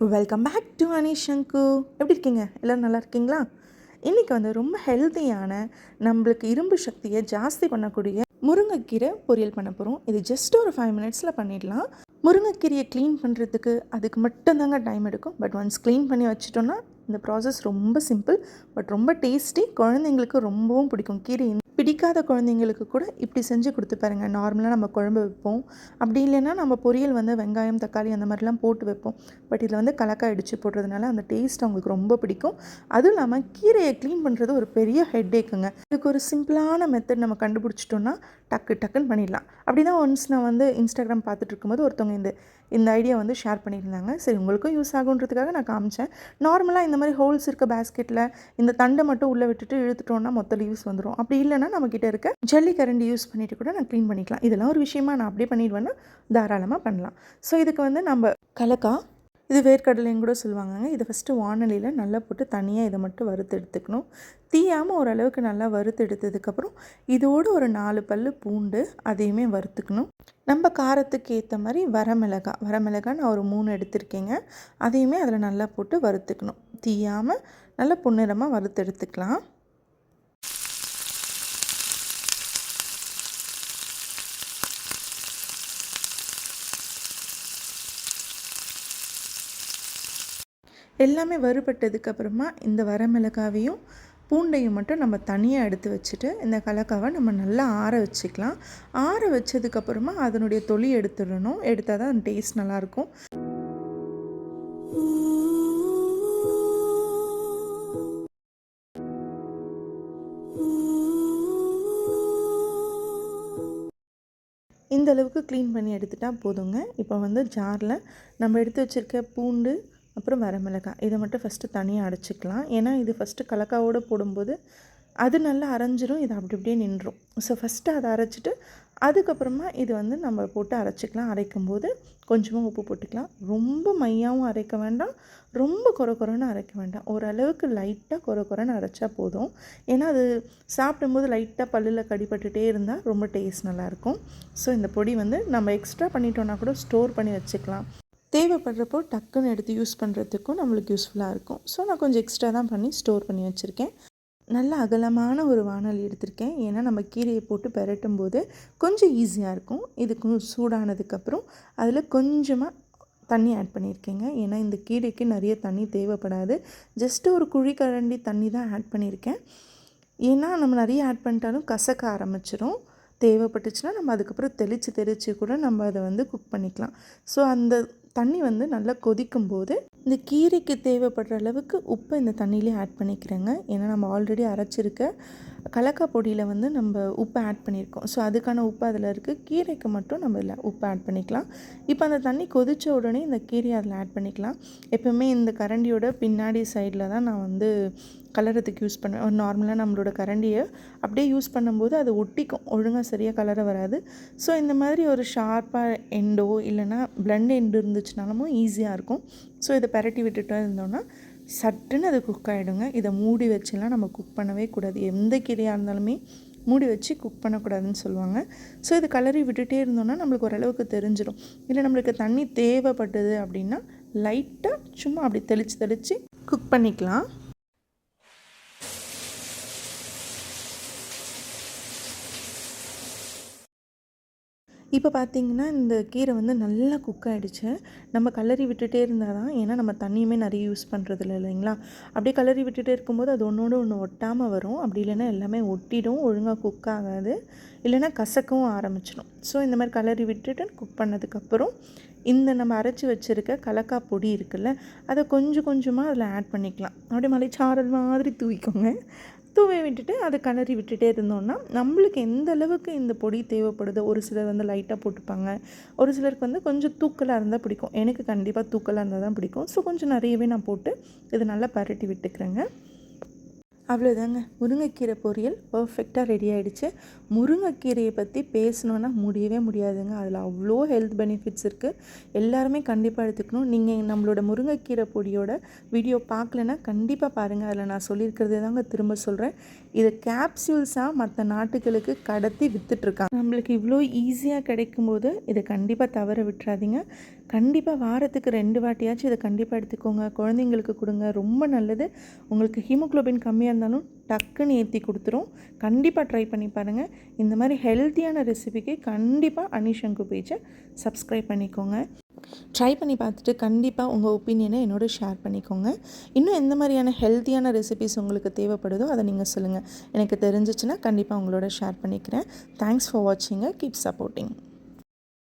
Welcome back to Anish அங்கு எப்படி இருக்கீங்க? எல்லோரும் நல்லா இருக்கீங்களா? இன்றைக்கி வந்து ரொம்ப ஹெல்த்தியான நம்மளுக்கு இரும்பு சக்தியை ஜாஸ்தி பண்ணக்கூடிய முருங்கைக்கீரை பொரியல் பண்ண போகிறோம் இது ஜஸ்ட் ஒரு ஃபைவ் மினிட்ஸில் பண்ணிடலாம். முருங்கைக்கீரையை க்ளீன் பண்ணுறதுக்கு அதுக்கு மட்டும்தாங்க டைம் எடுக்கும். பட் ஒன்ஸ் க்ளீன் பண்ணி வச்சிட்டோன்னா இந்த ப்ராசஸ் ரொம்ப சிம்பிள் பட் ரொம்ப டேஸ்டி குழந்தைங்களுக்கு ரொம்பவும் பிடிக்கும். கீரை பிடிக்காத குழந்தைங்களுக்கு கூட இப்படி செஞ்சு கொடுத்து பாருங்கள் நார்மலாக நம்ம குழம்பு வைப்போம். அப்படி இல்லைன்னா நம்ம பொரியல் வந்து வெங்காயம் தக்காளி அந்த மாதிரிலாம் போட்டு வைப்போம். பட் இதில் வந்து கலக்காய் அடித்து போடுறதுனால அந்த டேஸ்ட் அவங்களுக்கு ரொம்ப பிடிக்கும். அதுவும் இல்லாமல் கீரையை க்ளீன் பண்ணுறது ஒரு பெரிய ஹெட்டேக்குங்க இதுக்கு ஒரு சிம்பிளான மெத்தட் நம்ம கண்டுபிடிச்சிட்டோன்னா டக்கு டக்குன்னு பண்ணிடலாம். அப்படி தான் ஒன்ஸ் நான் வந்து இன்ஸ்டாகிராம் பார்த்துட்டு இருக்கும்போது ஒருத்தவங்க இந்த இந்த ஐடியா வந்து ஷேர் பண்ணியிருந்தாங்க. சரி உங்களுக்கும் யூஸ் ஆகுன்றதுக்காக நான் காமிச்சேன். நார்மலாக இந்த மாதிரி ஹோல்ஸ் இருக்க பேஸ்கெட்டில் இந்த தண்டை மட்டும் உள்ளே விட்டுட்டு இழுத்துட்டோன்னா மொத்த லீவ்ஸ் வந்துடும் அப்படி இல்லைன்னா நம்மக்கிட்ட இருக்க. ஜல்லி கரண்டி யூஸ் பண்ணிவிட்டு கூட நான் க்ளீன் பண்ணிக்கலாம். இதெல்லாம் ஒரு விஷயமா நான் அப்படியே பண்ணிடுவேன்னா தாராளமாக பண்ணலாம். ஸோ இதுக்கு வந்து நம்ம கலக்கா இது வேர்க்கடலைன்னு கூட சொல்லுவாங்கங்க. இதை ஃபஸ்ட்டு வானலியில் நல்லா போட்டு தனியாக இதை மட்டும் வறுத்து எடுத்துக்கணும். தீயாமல் ஓரளவுக்கு நல்லா வறுத்து எடுத்ததுக்கப்புறம் இதோடு ஒரு நாலு பல் பூண்டு அதையுமே வறுத்துக்கணும். நம்ம காரத்துக்கு ஏற்ற மாதிரி வரமிளகா வரமிளகா நான் ஒரு மூணு எடுத்திருக்கேங்க. அதையுமே அதில் நல்லா போட்டு வறுத்துக்கணும். தீயாமல் நல்லா பொன்னிறமாக வறுத்து எடுத்துக்கலாம். எல்லாமே வறுபட்டதுக்கப்புறமா இந்த வரமிளகாவையும் பூண்டையும் மட்டும் நம்ம தனியாக எடுத்து வச்சுட்டு இந்த கலக்காவை நம்ம நல்லா ஆற வச்சுக்கலாம். ஆற வச்சதுக்கப்புறமா அதனுடைய தொலி எடுத்துடணும். எடுத்தால் தான் டேஸ்ட் நல்லாயிருக்கும். இந்த அளவுக்கு க்ளீன் பண்ணி எடுத்துட்டால் போதுங்க. இப்போ வந்து ஜாரில் நம்ம எடுத்து வச்சுருக்க பூண்டு அப்புறம் வரமிளகாய் இதை மட்டும் ஃபஸ்ட்டு தனியாக அடைச்சிக்கலாம். ஏன்னா இது ஃபஸ்ட்டு கலக்காவோடு போடும்போது அது நல்லா அரைஞ்சிரும். இது அப்படி அப்படியே நின்றும். ஸோ ஃபஸ்ட்டு அதை அரைச்சிட்டு அதுக்கப்புறமா இது வந்து நம்ம போட்டு அரைச்சிக்கலாம். அரைக்கும் போது கொஞ்சமாக உப்பு போட்டுக்கலாம். ரொம்ப மையாகவும் அரைக்க வேண்டாம். ரொம்ப குறை குறைன்னு அரைக்க வேண்டாம். ஓரளவுக்கு லைட்டாக குறை குறைன்னு அரைச்சா போதும். ஏன்னா அது சாப்பிடும்போது லைட்டாக பல்லில் கடிப்பட்டுகிட்டே இருந்தால் ரொம்ப டேஸ்ட் நல்லாயிருக்கும் ஸோ இந்த பொடி வந்து நம்ம எக்ஸ்ட்ரா பண்ணிட்டோன்னா கூட ஸ்டோர் பண்ணி வச்சுக்கலாம். தேவைப்படுறப்போ டக்குன்னு எடுத்து யூஸ் பண்ணுறதுக்கும் நம்மளுக்கு யூஸ்ஃபுல்லாக இருக்கும். ஸோ நான் கொஞ்சம் எக்ஸ்ட்ரா தான் பண்ணி ஸ்டோர் பண்ணி வச்சுருக்கேன். நல்ல அகலமான ஒரு வானல் எடுத்திருக்கேன். ஏன்னா நம்ம கீரையை போட்டு பெரட்டும் போது கொஞ்சம் ஈஸியாக இருக்கும். இதுக்கு சூடானதுக்கப்புறம் அதில் கொஞ்சமாக தண்ணி ஆட் பண்ணியிருக்கேங்க. ஏன்னா இந்த கீரைக்கு நிறைய தண்ணி தேவைப்படாது. ஜஸ்ட்டு ஒரு குழி கரண்டி தண்ணி தான் ஆட் பண்ணியிருக்கேன். ஏன்னா நம்ம நிறைய ஆட் பண்ணிட்டாலும் கசக்க ஆரம்பிச்சிடும் தேவைப்பட்டுச்சுன்னா நம்ம அதுக்கப்புறம் தெளித்து தெளித்து கூட நம்ம அதை வந்து குக் பண்ணிக்கலாம். ஸோ அந்த தண்ணி வந்து நல்லா கொதிக்கும் போது இந்த கீரைக்கு தேவைப்படுற அளவுக்கு உப்பை இந்த தண்ணியிலே ஆட் பண்ணிக்கிறேங்க. ஏன்னா நம்ம ஆல்ரெடி அரைச்சிருக்க கலக்கா பொடியில் வந்து நம்ம உப்பை ஆட் பண்ணியிருக்கோம். ஸோ அதுக்கான உப்பு அதில் இருக்குது கீரைக்கு மட்டும் நம்ம இதில் உப்பு ஆட் பண்ணிக்கலாம். இப்போ அந்த தண்ணி கொதித்த உடனே இந்த கீரையை அதில் ஆட் பண்ணிக்கலாம். எப்போவுமே இந்த கரண்டியோட பின்னாடி சைடில் தான் நான் வந்து கலரத்துக்கு யூஸ் பண்ணுவேன் நார்மலாக நம்மளோட கரண்டியை அப்படியே யூஸ் பண்ணும்போது அது ஒட்டிக்கும். ஒழுங்காக சரியாக கலர வராது. ஸோ இந்த மாதிரி ஒரு ஷார்ப்பாக எண்டோ இல்லைனா பிளண்ட் எண்டு இருந்துச்சுனாலும் ஈஸியாக இருக்கும். ஸோ இதை பரட்டி விட்டுட்டு இருந்தோன்னா சட்டுன்னு அது குக் ஆகிடுங்க இதை மூடி வச்சுலாம் நம்ம குக் பண்ணவே கூடாது. எந்த கீரையாக இருந்தாலுமே மூடி வச்சு குக் பண்ணக்கூடாதுன்னு சொல்லுவாங்க. ஸோ இது கலரி விட்டுட்டே இருந்தோம்னா நம்மளுக்கு ஓரளவுக்கு தெரிஞ்சிடும் இல்லை நம்மளுக்கு தண்ணி தேவைப்பட்டது அப்படின்னா லைட்டாக சும்மா அப்படி தெளித்து தெளித்து குக் பண்ணிக்கலாம். இப்போ பார்த்திங்கன்னா இந்த கீரை வந்து நல்லா குக் ஆகிடுச்சு நம்ம கலரி விட்டுட்டே இருந்தால் தான் ஏன்னா நம்ம தண்ணியுமே நிறைய யூஸ் பண்ணுறது இல்லை இல்லைங்களா? அப்படியே கலரி விட்டுகிட்டே இருக்கும்போது அது ஒன்றோடு ஒன்று ஒட்டாமல் வரும். அப்படி இல்லைன்னா எல்லாமே ஒட்டிடும் ஒழுங்காக குக் ஆகாது. இல்லைன்னா கசக்கவும் ஆரம்பிச்சிடும். ஸோ இந்த மாதிரி கலரி விட்டுட்டு குக் பண்ணதுக்கப்புறம் இந்த நம்ம அரைச்சி வச்சுருக்க கலக்காய் பொடி இருக்குல்ல அதை கொஞ்சம் கொஞ்சமாக அதில் ஆட் பண்ணிக்கலாம். அப்படியே மலைச்சாரல் மாதிரி தூவிக்கோங்க. தூவி விட்டுட்டு அதை கிளறி விட்டுட்டே இருந்தோம்னா நம்மளுக்கு எந்த அளவுக்கு இந்த பொடி தேவைப்படுதோ ஒரு சிலர் வந்து லைட்டாக போட்டுப்பாங்க. ஒரு சிலருக்கு வந்து கொஞ்சம் தூக்கலாக இருந்தால் பிடிக்கும். எனக்கு கண்டிப்பாக தூக்கலாக இருந்தால் தான் பிடிக்கும். ஸோ கொஞ்சம் நிறையவே நான் போட்டு இதை நல்லா பரட்டி விட்டுக்கிறேங்க. அவ்வளோதாங்க. முருங்கைக்கீரை பொரியல் பர்ஃபெக்டாக ரெடி ஆகிடுச்சு முருங்கைக்கீரையை பற்றி பேசணுன்னா முடியவே முடியாதுங்க. அதில் அவ்வளோ ஹெல்த் பெனிஃபிட்ஸ் இருக்குது எல்லாருமே கண்டிப்பாக எடுத்துக்கணும். நீங்கள் நம்மளோட முருங்கைக்கீரை பொடியோட வீடியோ பார்க்கலன்னா கண்டிப்பாக பாருங்கள் அதில் நான் சொல்லியிருக்கிறதே தாங்க திரும்ப சொல்கிறேன் இதை கேப்சியூல்ஸாக மற்ற நாட்டுகளுக்கு கடத்தி விற்றுட்ருக்காங்க நம்மளுக்கு இவ்வளோ ஈஸியாக கிடைக்கும்போது இதை கண்டிப்பாக தவற விட்டுறாதீங்க. கண்டிப்பாக வாரத்துக்கு ரெண்டு வாட்டியாச்சும் இதை கண்டிப்பாக எடுத்துக்கோங்க. குழந்தைங்களுக்கு கொடுங்க. ரொம்ப நல்லது. உங்களுக்கு ஹீமோக்ளோபின் கம்மியாக இருந்தாலும் டக்குன்னு ஏற்றி கொடுத்துரும். கண்டிப்பாக ட்ரை பண்ணி பாருங்கள் இந்த மாதிரி ஹெல்த்தியான ரெசிபிக்கு கண்டிப்பாக அனிஷங்கு பேஜை சப்ஸ்கிரைப் பண்ணிக்கோங்க. ட்ரை பண்ணி பார்த்துட்டு கண்டிப்பாக உங்கள் ஒப்பீனியனை என்னோட ஷேர் பண்ணிக்கோங்க. இன்னும் எந்த மாதிரியான ஹெல்த்தியான ரெசிபிஸ் உங்களுக்கு தேவைப்படுதோ அதை நீங்கள் சொல்லுங்கள் எனக்கு தெரிஞ்சிச்சுன்னா கண்டிப்பாக உங்களோட ஷேர் பண்ணிக்கிறேன். Thanks for watching keep supporting